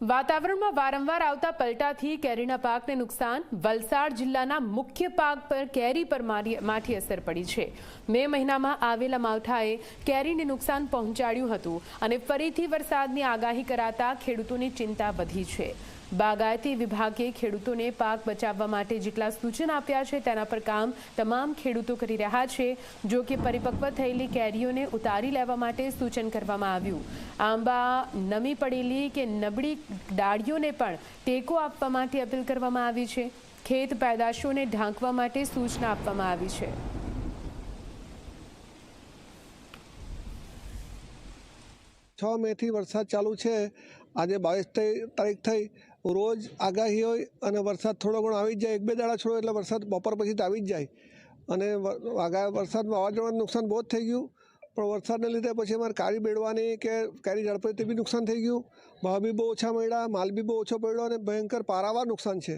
વાતાવરણમાં વારંવાર આવતા પલટાથી કેરીના પાકને નુકસાન. વલસાડ જિલ્લાના મુખ્ય પાક પર કેરી પર માઠી અસર પડી છે. મે મહિનામાં આવેલા માવઠાએ કેરીને નુકસાન પહોંચાડ્યું હતું અને ફરીથી વરસાદની આગાહી કરાતા ખેડૂતોની ચિંતા વધી છે. બાગાયતી વિભાગે ખેડૂતોને પાક બચાવવા માટે જેટલા સૂચન આપ્યા છે તેના પર કામ તમામ ખેડૂતો કરી રહ્યા છે, જો કે પરિપક્વ થયેલી કેરીઓને ઉતારી લેવા માટે સૂચન કરવામાં આવ્યું. આંબા, નમી પડેલી કે નબળી ડાળીઓને પણ ટેકો આપવા માટે અપીલ કરવામાં આવી છે. ખેત પેદાશોને ઢાંકવા માટે સૂચના આપવામાં આવી છે. છ મેથી વરસાદ ચાલુ છે. આજે બાવીસ તારીખ થઈ. રોજ આગાહી હોય અને વરસાદ થોડો ઘણો આવી જ જાય, એક બે દાડા છોડો એટલે વરસાદ બપોર પછી તો આવી જ જાય. અને આગા વરસાદ વાવાઝોડાનું નુકસાન બહુ જ થઈ ગયું. પણ વરસાદને લીધે પછી અમારે કાળી બેડવાની કે કાળી ઝડપે તે બી નુકસાન થઈ ગયું. ભાવ બી બહુ ઓછા મળ્યા, માલ બી બહુ ઓછો પડ્યો અને ભયંકર પારાવાર નુકસાન છે.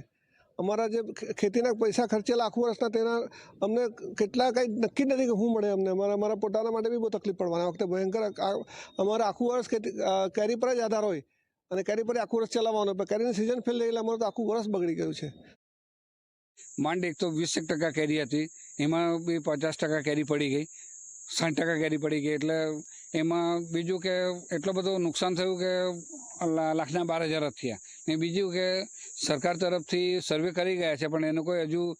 અમારા જે ખેતીના પૈસા ખર્ચેલા આખું વર્ષના તેના અમને કેટલા કંઈ નક્કી નથી કે શું મળે અમને. અમારા અમારા પોતાના માટે બી બહુ તકલીફ પડવાની વખતે ભયંકર અમારે આખું વર્ષ ખેતી કેરી પર જ આધાર હોય. અને કેરી પર આખું વર્ષ ચલાવવાનું. પણ કેરીની સિઝન ફેલ થઈ એટલે અમારું તો આખું વર્ષ બગડી ગયું છે. માંડ એક તો વીસ ટકા કેરી હતી, એમાં બી પચાસ ટકા કેરી પડી ગઈ, સાઠ ટકા કેરી પડી ગઈ, એટલે એમાં બીજું કે એટલો બધો નુકસાન થયું કે લાખના બાર હજાર જ થયા. ને બીજું કે સરકાર તરફથી સર્વે કરી ગયા છે, પણ એનો કોઈ હજુ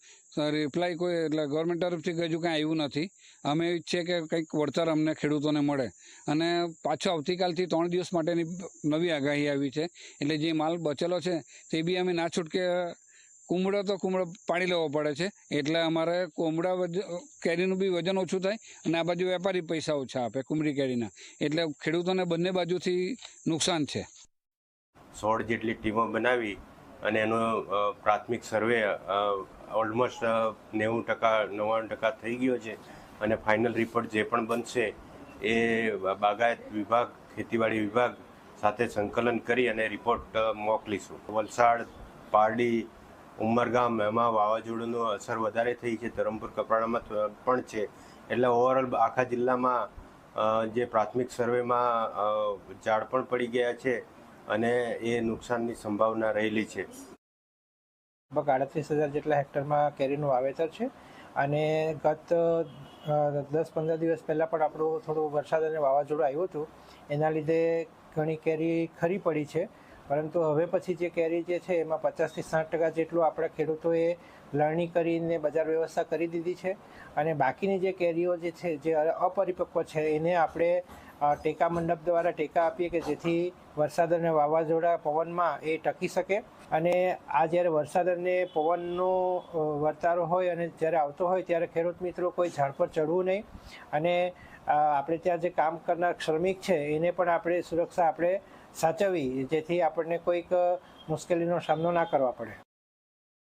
રિપ્લાય કોઈ, એટલે ગવર્મેન્ટ તરફથી હજુ કાંઈ આવ્યું નથી. અમે ઈચ્છીએ કે કંઈક વળતર અમને ખેડૂતોને મળે. અને પાછો આવતીકાલથી ત્રણ દિવસ માટેની નવી આગાહી આવી છે. એટલે જે માલ બચેલો છે, તે બી અમે ના છૂટકે કુમળો તો કુમળો પાડી લેવો પડે છે. એટલે અમારે વજ- કેરીનું બી વજન ઓછું થાય અને આ બાજુ વેપારી પૈસા ઓછા આપે કુમળી કેરીના. એટલે ખેડૂતોને બંને બાજુથી નુકસાન છે. સોળ જેટલી ટીમો બનાવી અને એનો પ્રાથમિક સર્વે ઓલમોસ્ટ નેવું ટકા, નવ્વાણું ટકા થઈ ગયો છે. અને ફાઇનલ રિપોર્ટ જે પણ બનશે એ બાગાયત વિભાગ, ખેતીવાડી વિભાગ સાથે સંકલન કરી અને રિપોર્ટ મોકલીશું વલસાડ, પારડી, ઉમરગામ, એમાં વાવાઝોડુંનું અસર વધારે થઈ છે. ધરમપુર, કપરાડામાં પણ છે. એટલે ઓવરઓલ આખા જિલ્લામાં જે પ્રાથમિક સર્વેમાં ઝાડ પણ પડી ગયા છે. અને એ નુકસાનની સંભાવના રહેલી છે. લગભગ આડત્રીસ હજાર જેટલા હેક્ટરમાં કેરીનું વાવેતર છે અને ગત દસ પંદર દિવસ પહેલાં પણ આપણો થોડો વરસાદ અને વાવાઝોડું આવ્યું હતું, એના લીધે ઘણી કેરી ખરી પડી છે. પરંતુ હવે પછી જે કેરી જે છે એમાં પચાસથી સાઠ ટકા જેટલું આપણા ખેડૂતોએ લણણી કરીને બજાર વ્યવસ્થા કરી દીધી છે અને બાકીની જે કેરીઓ જે છે, જે અપરિપક્વ છે, એને આપણે ટેકા મંડપ દ્વારા ટેકા આપીએ કે જેથી વરસાદ અને વાવાઝોડા પવનમાં એ ટકી શકે. અને આ જ્યારે વરસાદ અને પવનનો વર્તારો હોય અને જ્યારે આવતો હોય ત્યારે ખેડૂત મિત્રો કોઈ ઝાડ પર ચડવું નહીં. અને આપણે ત્યાં જે કામ કરનાર શ્રમિક છે એને પણ આપણે સુરક્ષા આપણે સાચવવી, જેથી આપણને કોઈક મુશ્કેલીનો સામનો ના કરવા પડે.